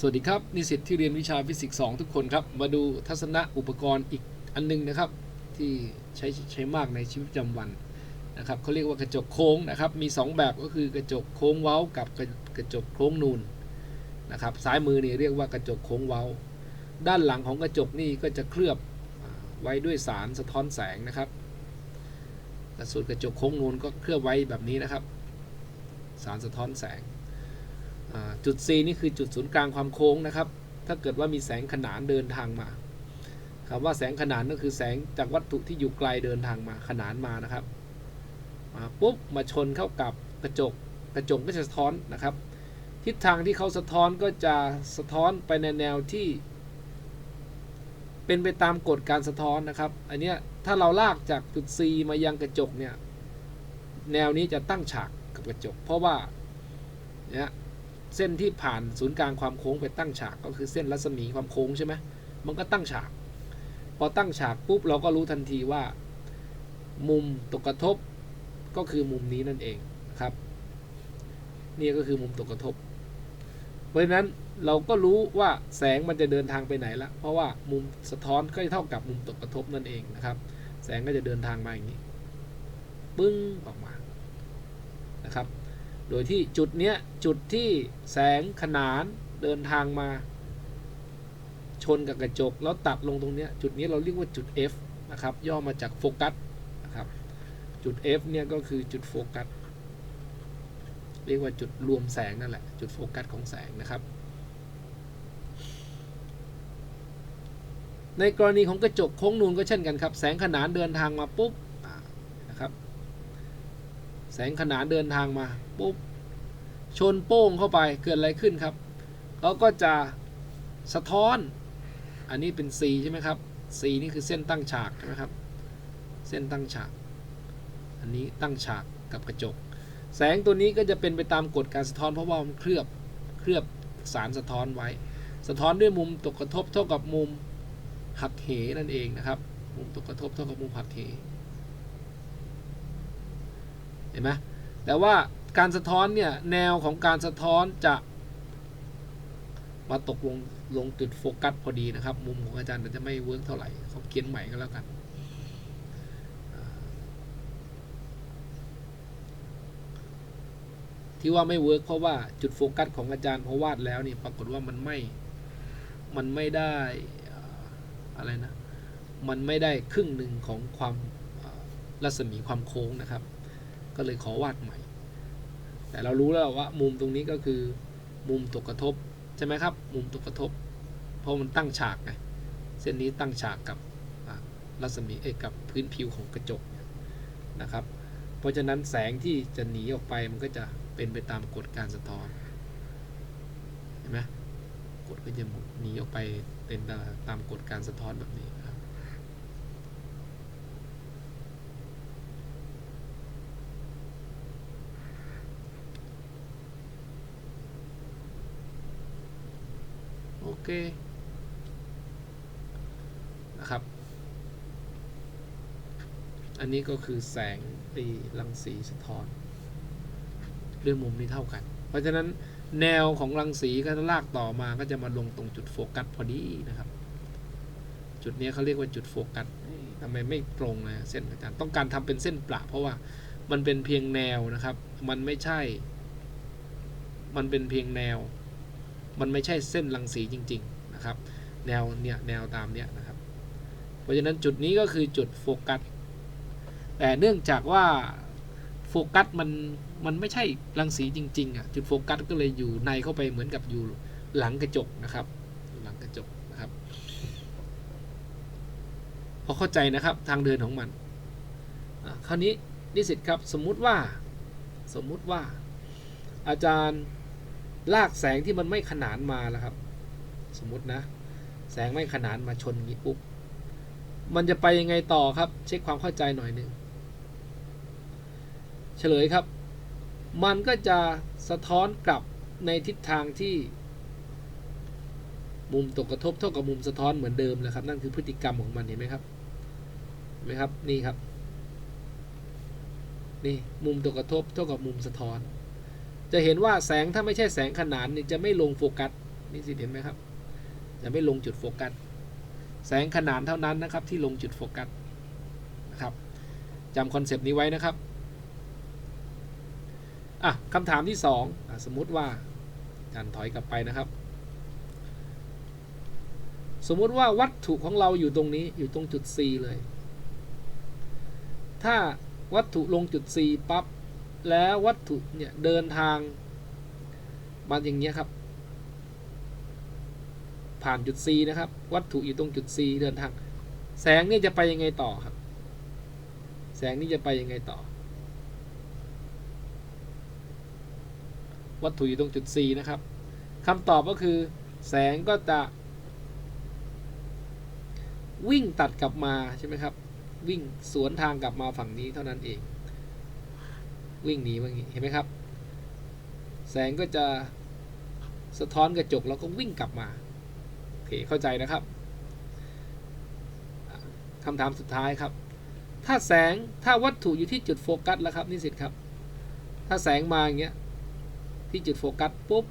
สวัสดีครับ นิสิตที่เรียนวิชาฟิสิกส์2ทุกคนครับ มาดูทัศนะอุปกรณ์อีกอันหนึงนะครับ ที่ใช้ใช้มากในชีวิตประจำวันนะครับเขาเรียกว่ากระจกโค้งนะครับ มี 2 แบบก็คือกระจกโค้งเว้ากับกระกระจกโค้งนูนนะครับซ้ายมือนี่เรียกว่ากระจกโค้งเว้า ด้านหลังของกระจกนี่ก็จะเคลือบไว้ด้วยสารสะท้อนแสงนะครับส่วนกระจกโค้งนูนก็เคลือบไว้แบบนี้นะครับ สารสะท้อนแสง จุด C นี่คือจุดศูนย์กลางความโค้งนะครับ ถ้าเกิดว่ามีแสงขนานเดินทางมาคำว่าแสงขนานก็คือแสงจากวัตถุที่อยู่ไกลเดินทางมาขนานมานะครับมาปุ๊บมาชนเข้ากับกระจกกระจกก็จะสะท้อนนะครับ ทิศทางที่เขาสะท้อนก็จะสะท้อนไปในแนวที่ เป็นไปตามกฎการสะท้อนนะครับ อันนี้ถ้าเราลากจากจุด C มายังกระจกเนี่ยแนวนี้จะตั้งฉากกับกระจก เพราะว่าเนี่ย เส้นที่ผ่านศูนย์กลางความโค้งไปตั้งฉากก็คือเส้นรัศมีความโค้งใช่ไหมมันก็ตั้งฉาก พอตั้งฉากปุ๊บเราก็รู้ทันทีว่า มุมตกกระทบก็คือมุมนี้นั่นเองครับ นี่ก็คือมุมตกกระทบ เพราะฉะนั้นเราก็รู้ว่าแสงมันจะเดินทางไปไหนละเพราะว่ามุมสะท้อนก็จะเท่ากับมุมตกกระทบนั่นเองนะครับ แสงก็จะเดินทางมาอย่างนี้ ปึ้งออกมานะครับ โดยที่จุดเนี้ยจุดที่แสงขนานเดินทางมา ชนกับกระจก แล้วตัดลงตรงเนี้ยจุดนี้เราเรียกว่าจุด F นะครับ ย่อมาจากโฟกัสนะครับจุด F เนี่ยก็คือจุดโฟกัสเรียกว่าจุดรวมแสงนั่นแหละ จุดโฟกัสของแสงนะครับ ในกรณีของกระจกโค้งนูนก็เช่นกันครับ แสงขนานเดินทางมาปุ๊บอ่านะครับ แสงขนานเดินทางมาปุ๊บชนโป้งเข้าไปเกิดอะไรขึ้นครับเขาก็จะสะท้อน อันนี้เป็น C ใช่ไหมครับ C นี่คือเส้นตั้งฉากใช่ไหมครับ เส้นตั้งฉาก อันนี้ตั้งฉากกับกระจก แสงตัวนี้ก็จะเป็นไปตามกฎการสะท้อนเพราะว่ามันเคลือบเคลือบสารสะท้อนไว้ สะท้อนด้วยมุมตกกระทบเท่ากับมุมหักเหนั่นเองนะครับ มุมตกกระทบเท่ากับมุมหักเห ห็นไหมแต่ว่าการสะท้อนเนี่ยแนวของการสะท้อนจะมาตกลงลงจุดโฟกัสพอดีนะครับ มุมของอาจารย์จะไม่เวิร์กเท่าไหร่เขาเขียนใหม่ก็แล้วกันที่ว่าไม่เวิร์กเพราะว่าจุดโฟกัสของอาจารย์พอวาดแล้วนี่ปรากฏว่ามันไม่ มันไม่ได้อะไรนะ มันไม่ได้ครึ่งหนึ่งของความรัศมีความโค้งนะครับ ก็เลยขอวาดใหม่ แต่เรารู้แล้วว่ามุมตรงนี้ก็คือมุมตกกระทบใช่ไหมครับ มุมตกกระทบ เพราะมันตั้งฉากไงเส้นนี้ตั้งฉากกับรัศมีเอกับพื้นผิวของกระจกนะครับ เพราะฉะนั้นแสงที่จะหนีออกไปมันก็จะเป็นไปตามกฎการสะท้อนเห็นไหมกฎก็จะหนีออกไปเป็นตามกฎการสะท้อนแบบนี้ครับ โอ เคนะครับ อันนี้ก็คือแสงตีรังสีสะท้อนด้วยมุมนี้เท่ากัน เพราะฉะนั้นแนวของรังสีก็จะลากต่อมาก็จะมาลงตรงจุดโฟกัสพอดีนะครับ จุดนี้เขาเรียกว่าจุดโฟกัสทำไมไม่ตรงนะเส้นอาจารย์ต้องการทำเป็นเส้นประเพราะว่ามันเป็นเพียงแนวนะครับ มันไม่ใช่ มันเป็นเพียงแนว มันไม่ใช่เส้นรังสีจริงๆนะครับแนวเนี่ยแนวตามเนี้ยนะครับ เพราะฉะนั้นจุดนี้ก็คือจุดโฟกัสแต่เนื่องจากว่าโฟกัสมันมันไม่ใช่รังสีจริงๆอะจุดโฟกัสก็เลยอยู่ในเข้าไปเหมือนกับอยู่หลังกระจกนะครับหลังกระจกนะครับพอเข้าใจนะครับทางเดินของมันคราวนี้นิสิตครับสมมุติว่าสมมุติว่าอาจารย์ ลากแสงที่มันไม่ขนานมาแล้วครับ สมมตินะ แสงไม่ขนานมาชนงนี้ปุ๊บมันจะไปยังไงต่อครับ เช็คความเข้าใจหน่อยหนึ่งเฉลยครับ มันก็จะสะท้อนกลับในทิศทางที่ มุมตกกระทบเท่ากับมุมสะท้อนเหมือนเดิมนะครับ นั่นคือพฤติกรรมของมันเห็นไหมครับเห็นไหมครับนี่ครับ นี่มุมตกกระทบเท่ากับมุมสะท้อน จะเห็นว่าแสงถ้าไม่ใช่แสงขนานนี่จะไม่ลงโฟกัสนี่สิเห็นไหมครับ จะไม่ลงจุดโฟกัส แสงขนานเท่านั้นนะครับที่ลงจุดโฟกัสนะครับจำคอนเซปต์นี้ไว้นะครับอะคำถามที่สองอะสมมุติว่าจารย์ถอยกลับไปนะครับ สมมุติว่าวัตถุของเราอยู่ตรงนี้อยู่ตรงจุด C เลย ถ้าวัตถุลงจุด C ปั๊บ แล้ววัตถุเนี่ยเดินทางมาอย่างเงี้ยครับ ผ่านจุด C นะครับ วัตถุอยู่ตรงจุด C เดินทาง แสงนี่จะไปยังไงต่อครับ แสงนี่จะไปยังไงต่อ วัตถุอยู่ตรงจุด C นะครับคำตอบก็คือ แสงก็จะ วิ่งตัดกลับมาใช่ไหมครับ วิ่งสวนทางกลับมาฝั่งนี้เท่านั้นเอง วิ่งหนีมาอย่างนี้เห็นไหมครับ แสงก็จะสะท้อนกระจกแล้วก็วิ่งกลับมาโอเคเข้าใจนะครับคำถามสุดท้ายครับ ถ้าแสงถ้าวัตถุอยู่ที่จุดโฟกัสแล้วครับนิสิตครับ ถ้าแสงมาอย่างเงี้ยที่จุดโฟกัสปุ๊บ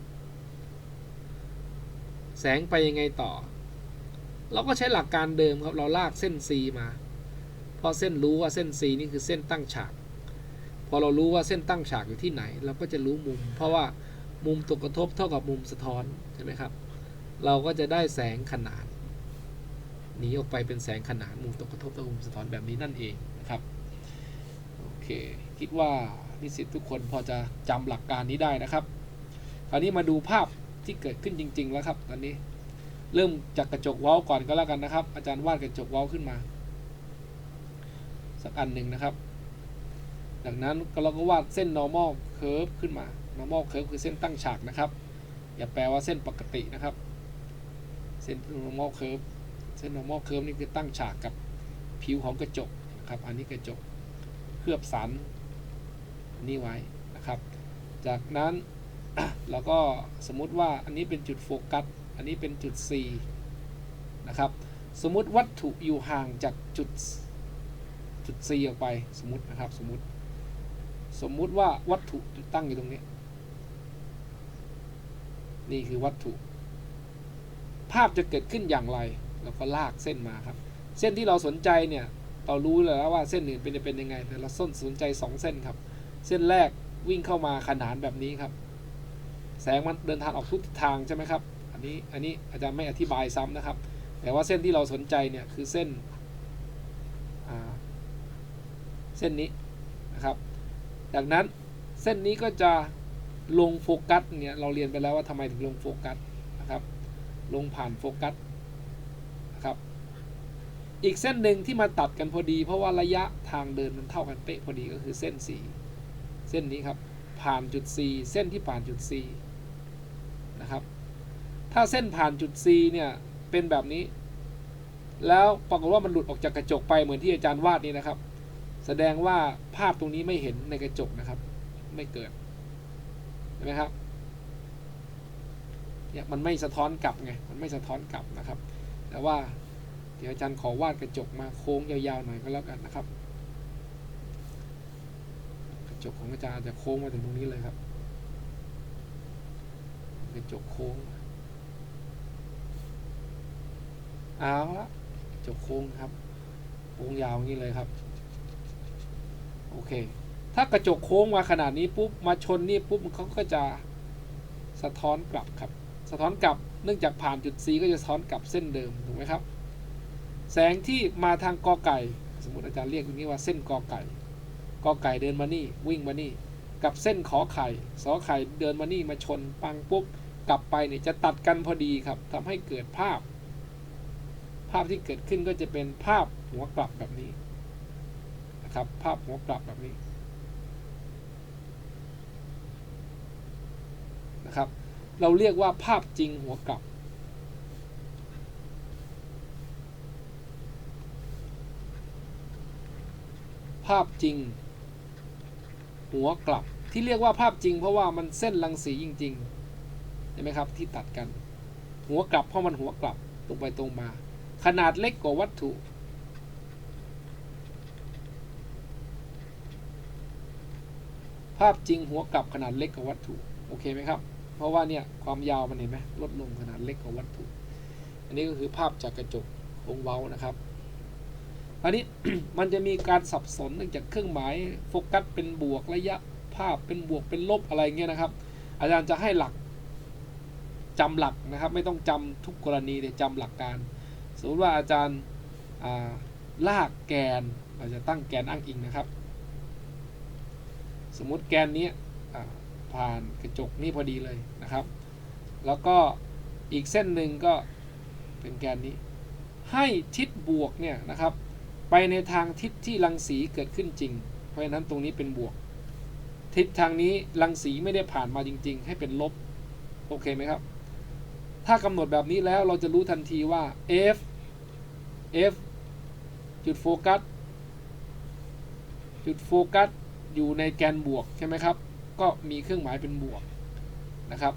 แสงไปยังไงต่อ เราก็ใช้หลักการเดิมครับ เราลากเส้น C มาเพราะเส้นรู้ว่าเส้น C นี่คือเส้นตั้งฉาก พอเรารู้ว่าเส้นตั้งฉากอยู่ที่ไหน เราก็จะรู้มุม เพราะว่ามุมตกกระทบเท่ากับมุมสะท้อนใช่ไหมครับ เราก็จะได้แสงขนานหนีออกไปเป็นแสงขนานมุมตกกระทบเท่ากับมุมสะท้อนแบบนี้นั่นเองนะครับโอเคคิดว่านิสิตทุกคนพอจะจำหลักการนี้ได้นะครับ คราวนี้มาดูภาพที่เกิดขึ้นจริง ๆ แล้วครับ ตอนนี้เริ่มจากกระจกว้าก่อนก็แล้วกันนะครับ อาจารย์วาดกระจกว้าขึ้นมา สักอันหนึ่งนะครับ จากนั้นเราก็วาดเส้น normal curve ขึ้นมา normal curve คือเส้นตั้งฉากนะครับ อย่าแปลว่าเส้นปกตินะครับ เส้น normal curve เส้น normal curve นี่คือตั้งฉากกับผิวของกระจกนะครับ อันนี้กระจกเคลือบสันนี่ไว้นะครับ จากนั้นเราก็สมมุติว่าอันนี้เป็นจุดโฟกัส อันนี้เป็นจุด C นะครับ สมมุติวัตถุอยู่ห่างจากจุดจุด C ออกไปสมมตินะครับ สมมติ สมมุติว่าวัตถุตั้งอยู่ตรงนี้ นี่คือวัตถุ ภาพจะเกิดขึ้นอย่างไร เราก็ลากเส้นมาครับ เส้นที่เราสนใจเนี่ยเรารู้แล้วว่าเส้นอื่นเป็นจะเป็นยังไงแต่เราส้นสนใจ 2 เส้นครับ เส้นแรกวิ่งเข้ามาขนานแบบนี้ครับ แสงมันเดินทางออกทุกทางใช่ไหมครับ อันนี้อันนี้อาจารย์ไม่อธิบายซ้ำนะครับ แต่ว่าเส้นที่เราสนใจเนี่ยคือเส้นเส้นนี้ จากนั้นเส้นนี้ก็จะลงโฟกัสเนี่ยเราเรียนไปแล้วว่าทำไมถึงลงโฟกัสนะครับ ลงผ่านโฟกัสนะครับอีกเส้นหนึ่งที่มาตัดกันพอดี เพราะว่าระยะทางเดินมันเท่ากันเป๊ะพอดีก็คือเส้น C เส้นนี้ครับผ่านจุด C เส้นที่ผ่านจุด C นะครับ ถ้าเส้นผ่านจุด C เนี่ยเป็นแบบนี้ แล้วปรากฏว่ามันหลุดออกจากกระจกไปเหมือนที่อาจารย์วาดนี่นะครับ แสดงว่าภาพตรงนี้ไม่เห็นในกระจกนะครับ ไม่เกิดเห็นไหมครับเนี่ยมันไม่สะท้อนกลับไงมันไม่สะท้อนกลับนะครับ แต่ว่าเดี๋ยวอาจารย์ขอวาดกระจกมาโค้งยาวๆหน่อยก็แล้วกันนะครับ กระจกของอาจารย์จะโค้งมาถึงตรงนี้เลยครับกระจกโค้งเอาละกระจกโค้งครับ โค้งยาวอย่างนี้เลยครับ โอเค ถ้ากระจกโค้งมาขนาดนี้ปุ๊บมาชนนี่ปุ๊บเขาก็จะสะท้อนกลับครับ สะท้อนกลับเนื่องจากผ่านจุด C ก็จะสะท้อนกลับเส้นเดิมถูกไหมครับ แสงที่มาทางกอไก่ สมมติอาจารย์เรียกตรงนี้ว่าเส้นกอไก่กอไก่เดินมานี่วิ่งมานี่ กับเส้นขอไข่สอไข่เดินมานี่มาชนปังปุ๊บกลับไปเนี่ยจะตัดกันพอดีครับทำให้เกิดภาพ ภาพที่เกิดขึ้นก็จะเป็นภาพหัวกลับแบบนี้ ครับ ภาพหัวกลับแบบนี้นะครับ เราเรียกว่าภาพจริงหัวกลับ ภาพจริง หัวกลับ ที่เรียกว่าภาพจริง เพราะว่ามันเส้นรังสีจริงๆเห็นไหมครับที่ตัดกัน หัวกลับเพราะมันหัวกลับตรงไปตรงมา ขนาดเล็กกว่าวัตถุ ภาพจริงหัวกลับขนาดเล็กกว่าวัตถุโอเคไหมครับ เพราะว่าเนี่ยความยาวมันเห็นไหมลดลงขนาดเล็กกว่าวัตถุ อันนี้ก็คือภาพจากกระจกโค้งเว้านะครับอันนี้มันจะมีการสับสนเนื่องจากเครื่องหมายโฟกัสเป็นบวกระยะภาพเป็นบวกเป็นลบอะไรเงี้ยนะครับ อาจารย์จะให้หลักจำหลักนะครับ ไม่ต้องจำทุกกรณีแต่จำหลักการ สมมติว่าอาจารย์าลากแกนเราจะตั้งแกนอ้างอิงนะครับ สมมุติแกนนี้ผ่านกระจกนี้พอดีเลยนะครับ แล้วก็อีกเส้นหนึ่งก็เป็นแกนนี้ ให้ทิศบวกเนี่ยนะครับ ไปในทางทิศที่รังสีเกิดขึ้นจริง เพราะฉะนั้นตรงนี้เป็นบวก ทิศทางนี้รังสีไม่ได้ผ่านมาจริง ๆ ให้เป็นลบ โอเคไหมครับ ถ้ากำหนดแบบนี้แล้วเราจะรู้ทันทีว่า f f จุดโฟกัส จุดโฟกัส อยู่ในแกนบวกใช่ไหมครับ ก็มีเครื่องหมายเป็นบวกนะครับ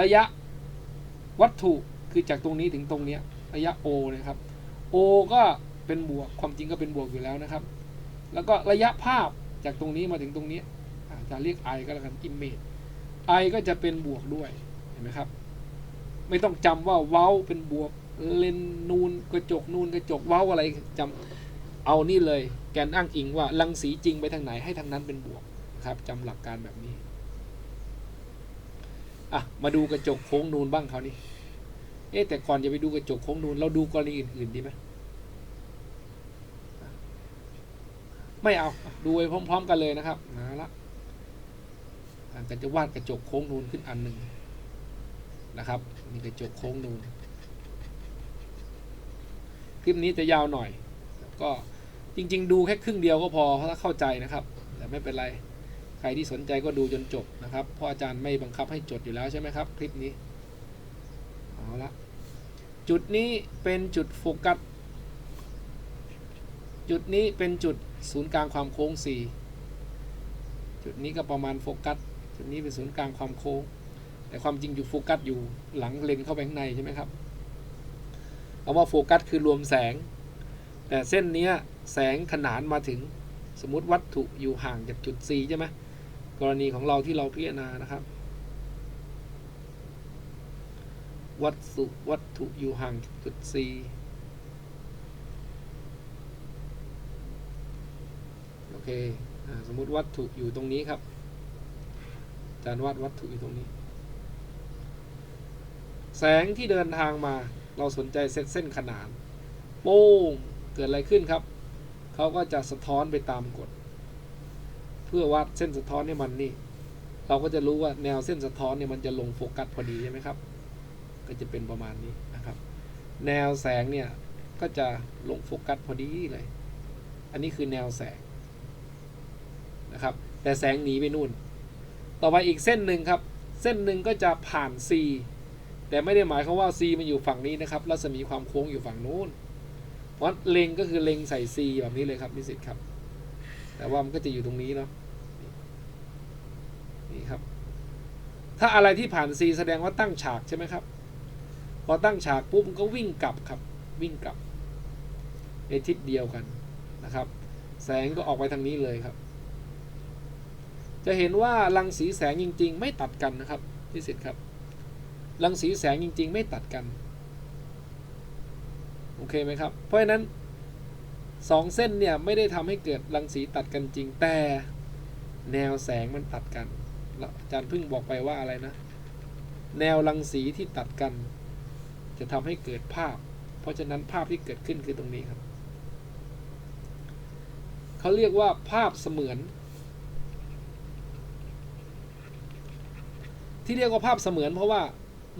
ระยะวัตถุคือจากตรงนี้ถึงตรงนี้ระยะ o นะครับ o ก็เป็นบวกความจริงก็เป็นบวกอยู่แล้วนะครับ แล้วก็ระยะภาพจากตรงนี้มาถึงตรงนี้จะเรียก i ก็แล้วกัน image i ก็จะเป็นบวกด้วยเห็นไหมครับ ไม่ต้องจำว่าเว้าเป็นบวกเลนนูนกระจกนูนกระจกเว้าอะไรจำเอานี่เลย แกนอ้างอิงว่ารังสีจริงไปทางไหนให้ทางนั้นเป็นบวกครับจำหลักการแบบนี้อะมาดูกระจกโค้งนูนบ้างเขาวนี่เอ๊แต่ก่อนจะไปดูกระจกโค้งนูนเราดูกรณีอื่นๆดีไหมไม่เอาดูไปพร้อม ๆ กันเลยนะครับมาละอะก็จะวาดกระจกโค้งนูนขึ้นอันหนึ่งนะครับมีกระจกโค้งนูนคลิปนี้จะยาวหน่อยก็ จริง ๆ ดูแค่ครึ่งเดียวก็พอถ้าเข้าใจนะครับ แต่ไม่เป็นไร ใครที่สนใจก็ดูจนจบนะครับเพราะอาจารย์ไม่บังคับให้จดอยู่แล้วใช่ไหมครับ คลิปนี้เอาละจุดนี้เป็นจุดโฟกัสจุดนี้เป็นจุดศูนย์กลางความโค้ง 4 จุดนี้ก็ประมาณโฟกัสจุดนี้เป็นศูนย์กลางความโค้ง แต่ความจริงอยู่โฟกัสอยู่หลังเลนเข้าไปข้างในใช่ไหมครับเอาว่าโฟกัสคือรวมแสง แต่เส้นนี้แสงขนานมาถึงสมมติวัตถุอยู่ห่างจากจุด C ใช่ไหมกรณีของเราที่เราพิจารณานะครับ วัตถุวัตถุอยู่ห่างจากจุด C โอเคสมมุติวัตถุอยู่ตรงนี้ครับอาจารย์วาดวัตถุอยู่ตรงนี้ แสงที่เดินทางมาเราสนใจเส้นเส้นขนานโป้ง เกิดอะไรขึ้นครับ เขาก็จะสะท้อนไปตามกฎ เพื่อวัดเส้นสะท้อนให้มันนี่ เราก็จะรู้ว่าแนวเส้นสะท้อนเนี่ยมันจะลงโฟกัสพอดีใช่ไหมครับ ก็จะเป็นประมาณนี้นะครับ แนวแสงเนี่ยก็จะลงโฟกัสพอดีเลย อันนี้คือแนวแสงนะครับ แต่แสงหนีไปนู่น ต่อไปอีกเส้นหนึ่งครับ เส้นหนึ่งก็จะผ่าน C แต่ไม่ได้หมายความว่า C มันอยู่ฝั่งนี้นะครับ รัศมีความโค้งอยู่ฝั่งนู้น เพราะเล็งก็คือเล็งใส่ C แบบนี้เลยครับนิสิตครับ แต่ว่ามันก็จะอยู่ตรงนี้เนาะนี่ครับ ถ้าอะไรที่ผ่าน C แสดงว่าตั้งฉากใช่ไหมครับ พอตั้งฉากปุ๊บมันก็วิ่งกลับครับ วิ่งกลับ ในทิศเดียวกันนะครับ แสงก็ออกไปทางนี้เลยครับ จะเห็นว่ารังสีแสงจริง ๆ ไม่ตัดกันนะครับนิสิตครับรังสีแสงจริง ๆ ไม่ตัดกัน อเคไหมครับ เพราะฉะนั้นสองเส้นเนี่ยไม่ได้ทำให้เกิดรังสีตัดกันจริงแต่แนวแสงมันตัดกันอาจารย์เพิ่งบอกไปว่าอะไรนะ แนวรังสีที่ตัดกัน จะทำให้เกิดภาพ เพราะฉะนั้นภาพที่เกิดขึ้นคือตรงนี้ครับเขาเรียกว่าภาพเสมือน ที่เรียกว่าภาพเสมือนเพราะว่า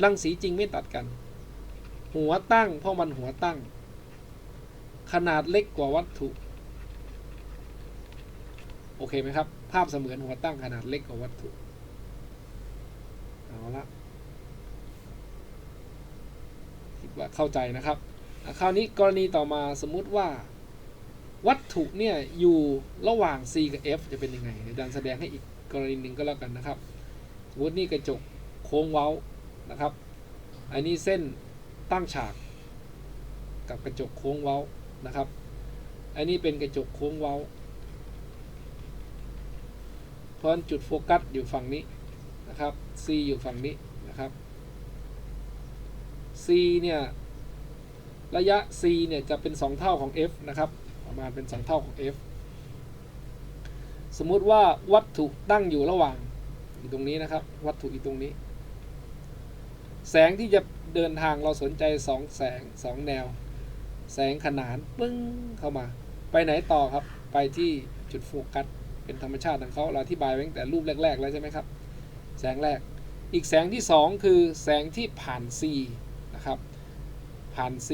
รังสีจริงไม่ตัดกัน หัวตั้งเพราะมันหัวตั้ง ขนาดเล็กกว่าวัตถุ โอเคไหมครับ ภาพเสมือนหัวตั้งขนาดเล็กกว่าวัตถุ เอาละคิดว่าเข้าใจนะครับ คราวนี้กรณีต่อมาสมมุติว่า วัตถุเนี่ยอยู่ระหว่าง C กับ F จะเป็นยังไงเดี๋ยวอาจารย์แสดงให้อีกกรณีหนึ่งก็แล้วกันนะครับ สมมตินี่กระจกโค้งเว้านะครับ อันนี้เส้นตั้งฉากกับกระจกโค้งเว้า นะครับ อันนี้เป็นกระจกโค้งเว้า เพราะฉะนั้นจุดโฟกัสอยู่ฝั่งนี้นะครับ C อยู่ฝั่งนี้นะครับ C เนี่ย ระยะ C เนี่ย จะเป็น 2 เท่าของ F นะครับ ประมาณเป็น 2 เท่าของ F สมมุติว่าวัตถุตั้งอยู่ระหว่างอยู่ตรงนี้นะครับ วัตถุอยู่ตรงนี้ แสงที่จะเดินทางเราสนใจ 2 แสง 2 แนว แสงขนานปึ้งเข้ามา ไปไหนต่อครับ ไปที่จุดโฟกัส เป็นธรรมชาติของเขาเราอธิบายไว้ตั้งแต่รูปแรก ๆ แล้วใช่ไหมครับ แสงแรก อีกแสงที่ 2 คือแสงที่ผ่าน C นะครับ ผ่าน C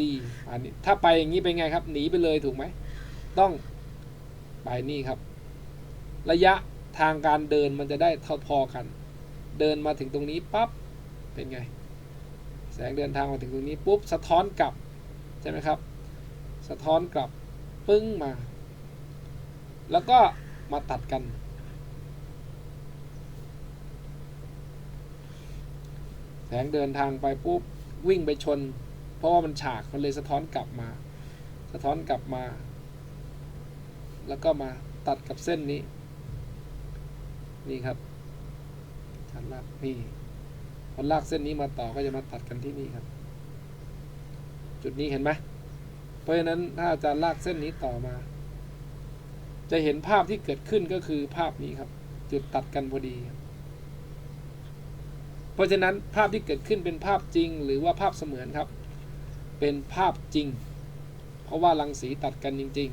ผ่านนี้ถ้าไปอย่างนี้เป็นไงครับ หนีไปเลยถูกไหม ต้องไปนี่ครับ ระยะทางการเดินมันจะได้เท่าพอกัน เดินมาถึงตรงนี้ปั๊บ เป็นไง แสงเดินทางมาถึงตรงนี้ปุ๊บ สะท้อนกลับ ใช่ไหมครับ สะท้อนกลับปึ้งมา แล้วก็มาตัดกัน แสงเดินทางไปปุ๊บวิ่งไปชน เพราะว่ามันฉากมันเลยสะท้อนกลับมา สะท้อนกลับมา แล้วก็มาตัดกับเส้นนี้ นี่ครับชันลากนี่พอลากเส้นนี้มาต่อก็จะมาตัดกันที่นี่ครับ จุดนี้เห็นไหม ราะฉะนั้นถ้าอาจารย์ลากเส้นนี้ต่อมา จะเห็นภาพที่เกิดขึ้นก็คือภาพนี้ครับ จุดตัดกันพอดี เพราะฉะนั้นภาพที่เกิดขึ้นเป็นภาพจริง หรือว่าภาพเสมือนครับ เป็นภาพจริง เพราะว่ารังสีตัดกันจริง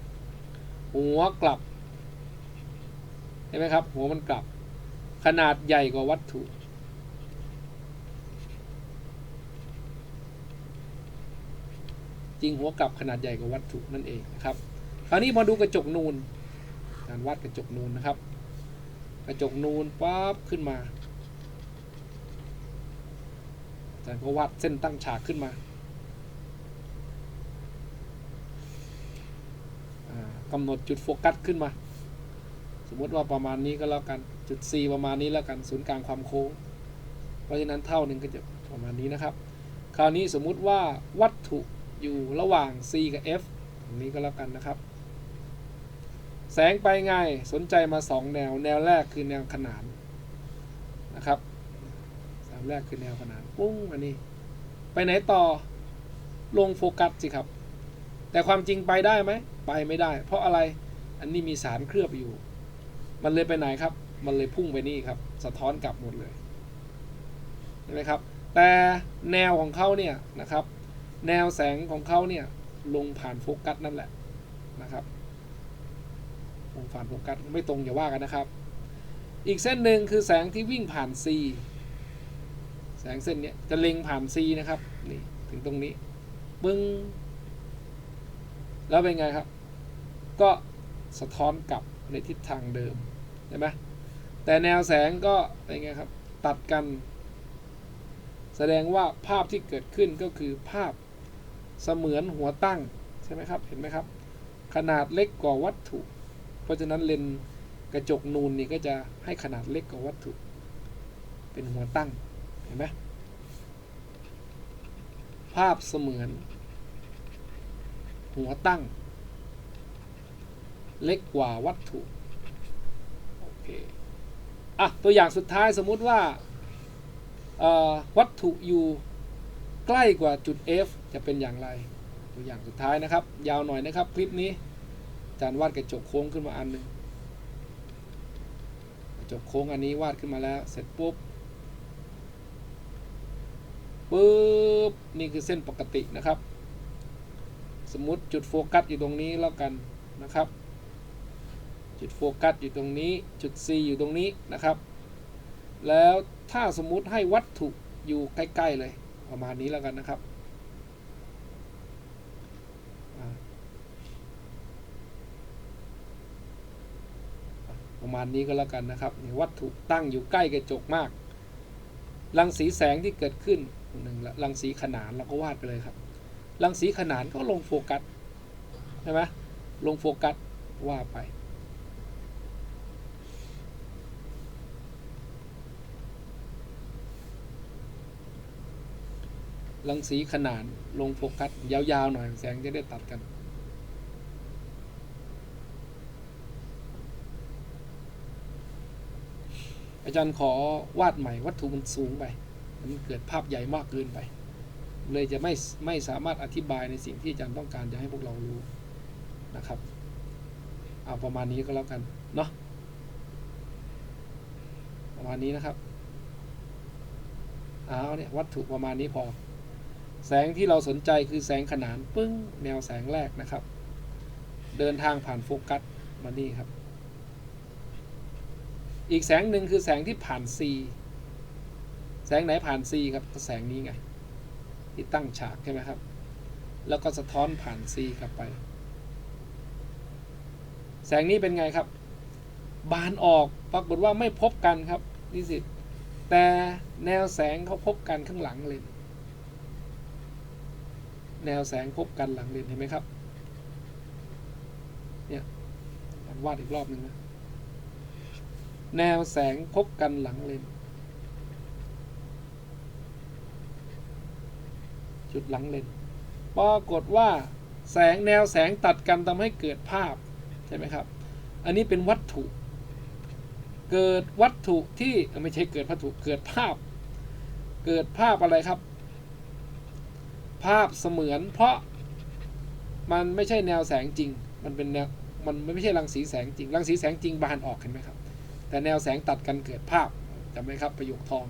ๆ หัวกลับเห็นไหมครับ หัวมันกลับ ขนาดใหญ่กว่าวัตถุ จริงหัวกลับขนาดใหญ่กว่าวัตถุนั่นเองนะครับ คราวนี้มาดูกระจกนูน การวัดกระจกนูนนะครับ กระจกนูนปั๊บขึ้นมาอาจารย์ก็วัดเส้นตั้งฉากขึ้นมาอ่ากำหนดจุดโฟกัสขึ้นมา สมมติว่าประมาณนี้ก็แล้วกันจุด C ประมาณนี้แล้วกันศูนย์กลางความโค้ง เพราะฉะนั้นเท่าหนึ่งก็จะประมาณนี้นะครับ คราวนี้สมมุติว่าวัตถุ อยู่ระหว่าง C กับ F ตรงนี้ก็แล้วกันนะครับ แสงไปไงสนใจมา 2 แนว แนวแรกคือแนวขนานนะครับแนวแรกคือแนวขนานปุ้งอันนี้ ไปไหนต่อลงโฟกัสสิครับ แต่ความจริงไปได้ไหมไปไม่ได้ เพราะอะไรอันนี้มีสารเคลือบอยู่ มันเลยไปไหนครับ มันเลยพุ่งไปนี่ครับ สะท้อนกลับหมดเลยเห็นไหมครับ แต่แนวของเขาเนี่ยนะครับ แนวแสงของเขาเนี่ยลงผ่านโฟกัสนั่นแหละนะครับลงผ่านโฟกัสไม่ตรงอย่าว่ากันนะครับ อีกเส้นหนึ่งคือแสงที่วิ่งผ่าน C แสงเส้นนี้จะเล็งผ่าน C นะครับนี่ถึงตรงนี้ปึ้งแล้วเป็นไงครับ ก็สะท้อนกลับในทิศทางเดิมใช่ไหมแต่แนวแสงก็เป็นไงครับ ตัดกัน แสดงว่าภาพที่เกิดขึ้นก็คือภาพ เสมือนหัวตั้งใช่ไหมครับเห็นไหมครับ ขนาดเล็กกว่าวัตถุ เพราะฉะนั้นเลนส์กระจกนูนนี่ก็จะให้ขนาดเล็กกว่าวัตถุ เป็นหัวตั้งเห็นไหมภาพเสมือน หัวตั้ง เล็กกว่าวัตถุโอเคอะตัวอย่างสุดท้ายสมมุติว่าวัตถุอยู่ ใกล้กว่าจุด F จะเป็นอย่างไร ตัวอย่างสุดท้ายนะครับ ยาวหน่อยนะครับ คลิปนี้อาจารย์วาดกระจกโค้งขึ้นมาอันหนึ่งกระจกโค้งอันนี้วาดขึ้นมาแล้ว เสร็จปุ๊บปุ๊บนี่คือเส้นปกตินะครับ สมมติจุดโฟกัสอยู่ตรงนี้แล้วกันนะครับ จุดโฟกัสอยู่ตรงนี้จุด C อยู่ตรงนี้นะครับ แล้วถ้าสมมุติให้วัตถุอยู่ใกล้ ๆ เลย ประมาณนี้แล้วกันนะครับประมาณนี้ก็แล้วกันนะครับนี่วัตถุตั้งอยู่ใกล้กระจกมากรังสีแสงที่เกิดขึ้นหนึ่งละรังสีขนานเราก็วาดไปเลยครับรังสีขนานก็ลงโฟกัสใช่ไหมลงโฟกัสว่าไป รังสีขนานลงโฟกัส ยาวๆหน่อยแสงจะได้ตัดกันนอาจารย์ขอวาดใหม่วัตถุมันสูงไป มันเกิดภาพใหญ่มากเกินไป เลยจะไม่ไม่สามารถอธิบายในสิ่งที่อาจารย์ต้องการจะให้พวกเรารู้นะครับเอาประมาณนี้ก็แล้วกันเนาะประมาณนี้นะครับเอาเนี่ยวัตถุประมาณนี้พอ แสงที่เราสนใจคือแสงขนานปึ้งแนวแสงแรกนะครับ เดินทางผ่านโฟกัสมานี่ครับ อีกแสงหนึ่งคือแสงที่ผ่าน C แสงไหนผ่าน C ครับก็แสงนี้ไง ที่ตั้งฉากใช่ไหมครับ แล้วก็สะท้อนผ่าน C กลับไป แสงนี้เป็นไงครับ บานออกปรากฏว่าไม่พบกันครับนิสิตแต่แนวแสงเขาพบกันข้างหลังเลน แนวแสงพบกันหลังเลนเห็นไหมครับ เนี่ย วาดอีกรอบหนึ่งนะ แนวแสงพบกันหลังเลน จุดหลังเลน ปรากฏว่าแสงแนวแสงตัดกันทำให้เกิดภาพ ใช่ไหมครับ อันนี้เป็นวัตถุ เกิดวัตถุที่ไม่ใช่เกิดวัตถุ เกิดภาพ เกิดภาพอะไรครับ ภาพเสมือน เพราะมันไม่ใช่แนวแสงจริง มันเป็นแนวมันไม่ใช่รังสีแสงจริง รังสีแสงจริงบานออกเห็นไหมครับ แต่แนวแสงตัดกันเกิดภาพจำไหมครับประโยคทอง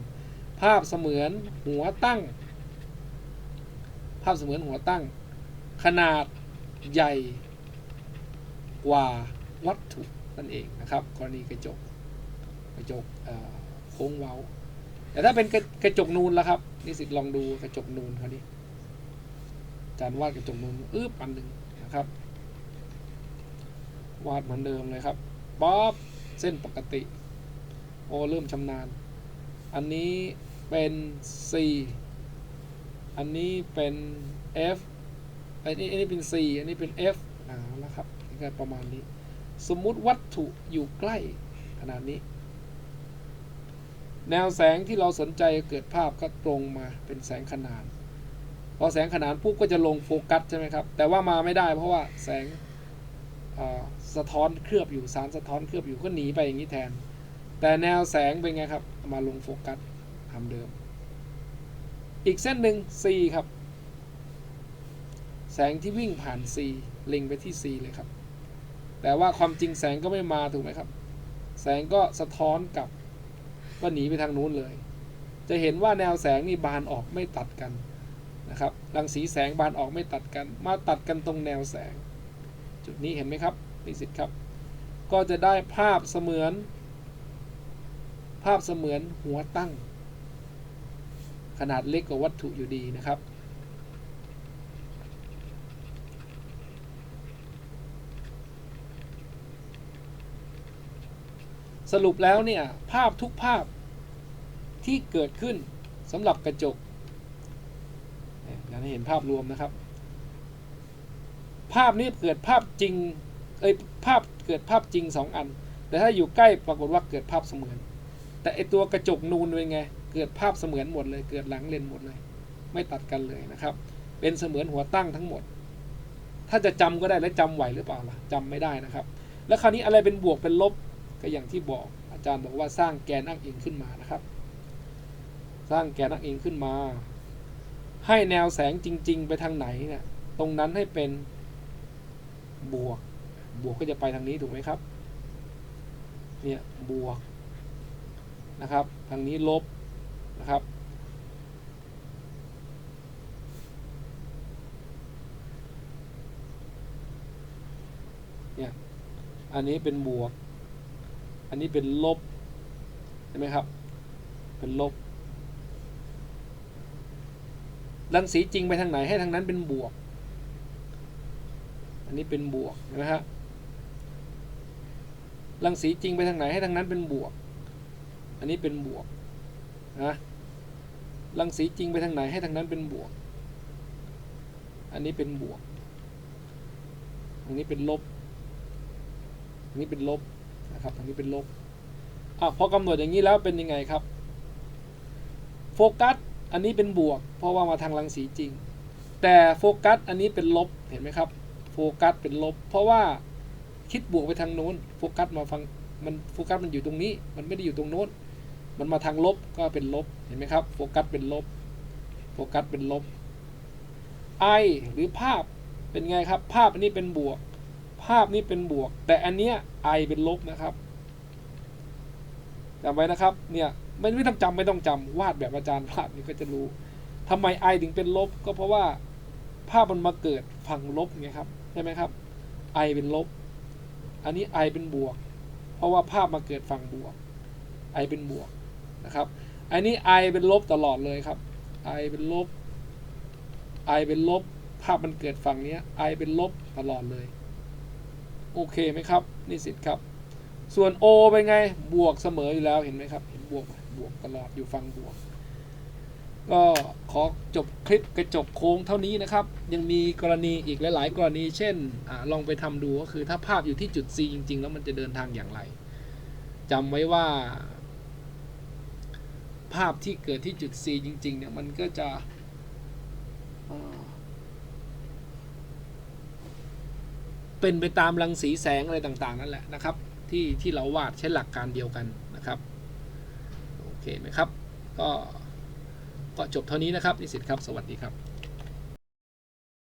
ภาพเสมือนหัวตั้ง ภาพเสมือนหัวตั้ง ขนาดใหญ่กว่าวัตถุนั่นเองนะครับ กรณีกระจกกระจกโค้งเว้า แต่ถ้าเป็นกระกระจกนูนแล้วครับนิสิตลองดูกระจกนูนเขาดิ อารวาดกระจกนูนอึ๊บอันหนึ่งนะครับ วาดเหมือนเดิมเลยครับป๊อบเส้นปกติ โอเริ่มชำนาญ อันนี้เป็น C อันนี้เป็น F อันนี้อันนี้เป็น C อันนี้เป็น F อ่าแล้วครับก็ประมาณนี้ สมมุติวัตถุอยู่ใกล้ขนาดนี้ แนวแสงที่เราสนใจเกิดภาพก็ตรงมาเป็นแสงขนาน พอแสงขนานปุ๊บก็จะลงโฟกัสใช่ไหมครับ แต่ว่ามาไม่ได้เพราะว่าแสงสะท้อนเคลือบอยู่สารสะท้อนเคลือบอยู่ก็หนีไปอย่างนี้แทน แต่แนวแสงเป็นไงครับ มาลงโฟกัสทำเดิม อีกเส้นหนึ่ง C ครับ แสงที่วิ่งผ่าน C เล็งไปที่ C เลยครับ แต่ว่าความจริงแสงก็ไม่มาถูกไหมครับ แสงก็สะท้อนกลับก็หนีไปทางนู้นเลย จะเห็นว่าแนวแสงนี่บานออกไม่ตัดกัน นะครับรังสีแสงบานออกไม่ตัดกัน มาตัดกันตรงแนวแสง จุดนี้เห็นไหมครับนิสิตครับ ก็จะได้ภาพเสมือน ภาพเสมือนหัวตั้ง ขนาดเล็กกว่าวัตถุอยู่ดีนะครับสรุปแล้วเนี่ยภาพทุกภาพที่เกิดขึ้นสำหรับกระจก อยากให้เห็นภาพรวมนะครับ ภาพนี้เกิดภาพจริง เอ้ยภาพเกิดภาพจริงสองอัน แต่ถ้าอยู่ใกล้ปรากฏว่าเกิดภาพเสมือน แต่ไอตัวกระจกนูนเป็นไง เกิดภาพเสมือนหมดเลย เกิดหลังเลนหมดเลย ไม่ตัดกันเลยนะครับ เป็นเสมือนหัวตั้งทั้งหมด ถ้าจะจำก็ได้แล้วจำไหวหรือเปล่าล่ะจำไม่ได้นะครับ แล้วคราวนี้อะไรเป็นบวกเป็นลบก็อย่างที่บอกอาจารย์บอกว่าสร้างแกนอ้างอิงขึ้นมานะครับ สร้างแกนอ้างอิงขึ้นมา ให้แนวแสงจริง ๆ ไปทางไหนเนี่ยตรงนั้นให้เป็นบวก บวกก็จะไปทางนี้ถูกไหมครับ เนี่ยบวกนะครับ ทางนี้ลบนะครับ เนี่ย อันนี้เป็นบวก อันนี้เป็นลบเห็นไหมครับ เป็นลบ รังสีจริงไปทางไหนให้ทางนั้นเป็นบวก อันนี้เป็นบวกนไหมฮะรังสีจริงไปทางไหนให้ทางนั้นเป็นบวก อันนี้เป็นบวกนะรังสีจริงไปทางไหนให้ทางนั้นเป็นบวก อันนี้เป็นบวก อันนี้เป็นลบ อันนี้เป็นลบนะครับ อันนี้เป็นลบอะพอกำหนดอย่างนี้แล้วเป็นยังไงครับ โฟกัส อันนี้เป็นบวก เพราะว่ามาทางรังสีจริง แต่โฟกัสอันนี้เป็นลบเห็นไหมครับ โฟกัสเป็นลบ เพราะว่าคิดบวกไปทางโน้น โฟกัสมาฟังมันโฟกัสมันอยู่ตรงนี้ มันไม่ได้อยู่ตรงโน้น มันมาทางลบก็เป็นลบเห็นไหมครับ โฟกัสเป็นลบ โฟกัสเป็นลบ I หรือภาพเป็นไงครับ ภาพอันนี้เป็นบวก ภาพนี้เป็นบวก แต่อันเนี้ย I เป็นลบนะครับจำไว้นะครับเนี่ย ไม่ไม่ต้องจำไม่ต้องจำวาดแบบอาจารย์ภาพนี้ก็จะรู้ทำไม I ถึงเป็นลบ ก็เพราะว่าภาพมันมาเกิดฝั่งลบไงครับใช่ไหมครับ I เป็นลบ อันนี้ I เป็นบวก เพราะว่าภาพมาเกิดฝั่งบวก I เป็นบวกนะครับอันนี้ I เป็นลบตลอดเลยครับ I เป็นลบ I เป็นลบ ภาพมันเกิดฝั่งนี้ย I เป็นลบตลอดเลย โอเคไหมครับนิสิตครับ ส่วน O เป็นไง บวกเสมออยู่แล้วเห็นไหมครับ เห็นบวกไบวกตลอดอยู่ฝั่งบวก ก็ขอจบคลิปกระจกโค้งเท่านี้นะครับ ยังมีกรณีอีกหลาย ๆ กรณี เช่นอลองไปทำดูก็คือถ้าภาพอยู่ที่จุด C จริง ๆ แล้วมันจะเดินทางอย่างไรจำไว้ว่า ภาพที่เกิดที่จุด C จริง ๆ เนี่ยมันก็จะเป็นไปตามรังสีแสงอะไรต่างๆ นั่นแหละนะครับ ที่ที่เราวาดใช้หลักการเดียวกัน เคไหมครับ ก็ก็จบเท่านี้นะครับนิสิตครับ สวัสดีครับ